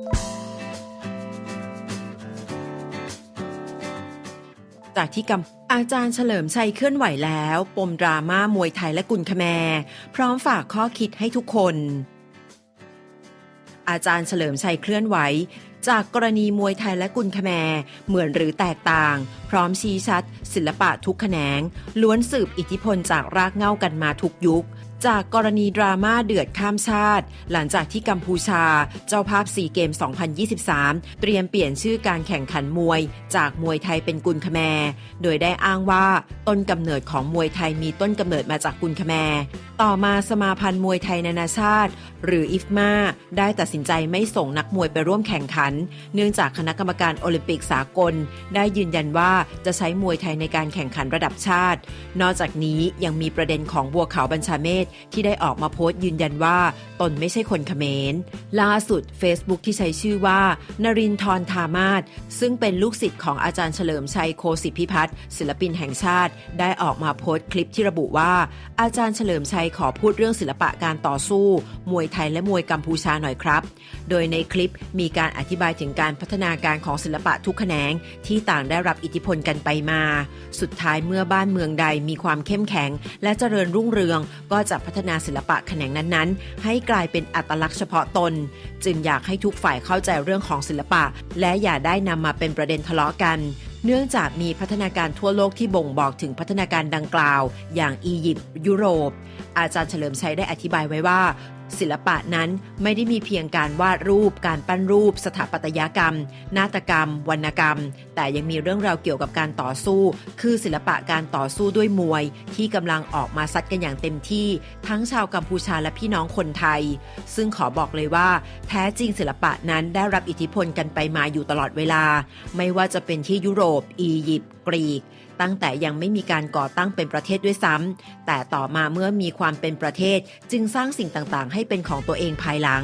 จากที่กำอาจารย์เฉลิมชัยเคลื่อนไหวแล้ว ปมดราม่ามวยไทยและกุลคแมพร้อมฝากข้อคิดให้ทุกคน อาจารย์เฉลิมชัยเคลื่อนไหว จากกรณีมวยไทยและกุลคแมเหมือนหรือแตกต่าง พร้อมชี้ชัด ศิลปะทุกแขนง ล้วนสืบอิทธิพลจากรากเหง้ากันมาทุกยุค จากกรณีดราม่าเดือดข้ามชาติ หลังจากที่กัมพูชา เจ้าภาพซีเกม 2023 เตรียมเปลี่ยนชื่อการแข่งขันมวย จากมวยไทยเป็นกุลคแมโดยได้อ้างว่าต้นกำเนิดของมวยไทยมีต้นกำเนิดมาจากกุลคแมต่อมาสมาพันธ์มวยไทยนานาชาติ หรืออิฟมาได้ตัดสินใจไม่ส่งนักมวยไปร่วมแข่งขัน เนื่องจากคณะกรรมการโอลิมปิกสากล ได้ยืนยันว่าจะใช้มวยไทยในการแข่งขันระดับชาติ นอกจากนี้ยังมีประเด็นของบัวขาวบัญชาเมธที่ได้ออกมาโพสต์ยืนยันว่า ตนไม่ใช่คนเขมร ล่าสุด Facebook ที่ใช้ชื่อว่า นรินทรธามาศซึ่งเป็นลูกศิษย์ของอาจารย์เฉลิมชัยโคสิทธิพิพัฒน์ศิลปินแห่งชาติ ได้ออกมาโพสต์คลิปที่ระบุว่า อาจารย์เฉลิมชัยขอพูดเรื่องศิลปะการต่อสู้ มวยไทยและมวยกัมพูชาหน่อยครับ โดยในคลิปมีการอธิบายถึงการพัฒนาการของศิลปะทุกแขนงที่ต่างได้รับอิทธิพลกันไปมา สุดท้ายเมื่อบ้านเมืองใดมีความเข้มแข็ง และเจริญรุ่งเรืองก็จะพัฒนาศิลปะแขนงนั้นๆ ให้กลายเป็นอัตลักษณ์เฉพาะตน จึงอยากให้ทุกฝ่ายเข้าใจเรื่องของศิลปะ และอย่าได้นำมาเป็นประเด็นทะเลาะกัน เนื่องจากมีพัฒนาการทั่วโลกที่บ่งบอกถึงพัฒนาการดังกล่าว อย่างอียิปต์ยุโรป อาจารย์เฉลิมชัยได้อธิบายไว้ว่า ศิลปะนั้นไม่ได้มีเพียงการวาดรูป การปั้นรูป สถาปัตยกรรม นาฏกรรม วรรณกรรม แต่ยังมีเรื่องราวเกี่ยวกับการต่อสู้ คือศิลปะการต่อสู้ด้วยมวย ที่กำลังออกมาซัดกันอย่างเต็มที่ ทั้งชาวกัมพูชาและพี่น้องคนไทย ซึ่งขอบอกเลยว่า แท้จริงศิลปะนั้นได้รับอิทธิพลกันไปมาอยู่ตลอดเวลา ไม่ว่าจะเป็นที่ยุโรป อียิปต์กรีก ตั้งแต่ยังไม่มีการก่อตั้งเป็นประเทศด้วยซ้ำแต่ต่อมาเมื่อมีความเป็นประเทศจึงสร้างสิ่งต่างๆ ให้เป็นของตัวเองภายหลัง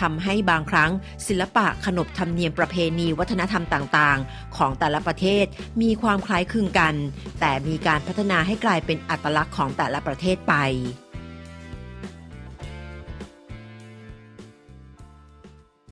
ทำให้บางครั้ง ศิลปะขนบธรรมเนียมประเพณีวัฒนธรรมต่างๆ ของแต่ละประเทศมีความคล้ายคลึงกัน แต่มีการพัฒนาให้กลายเป็นอัตลักษณ์ของแต่ละประเทศไป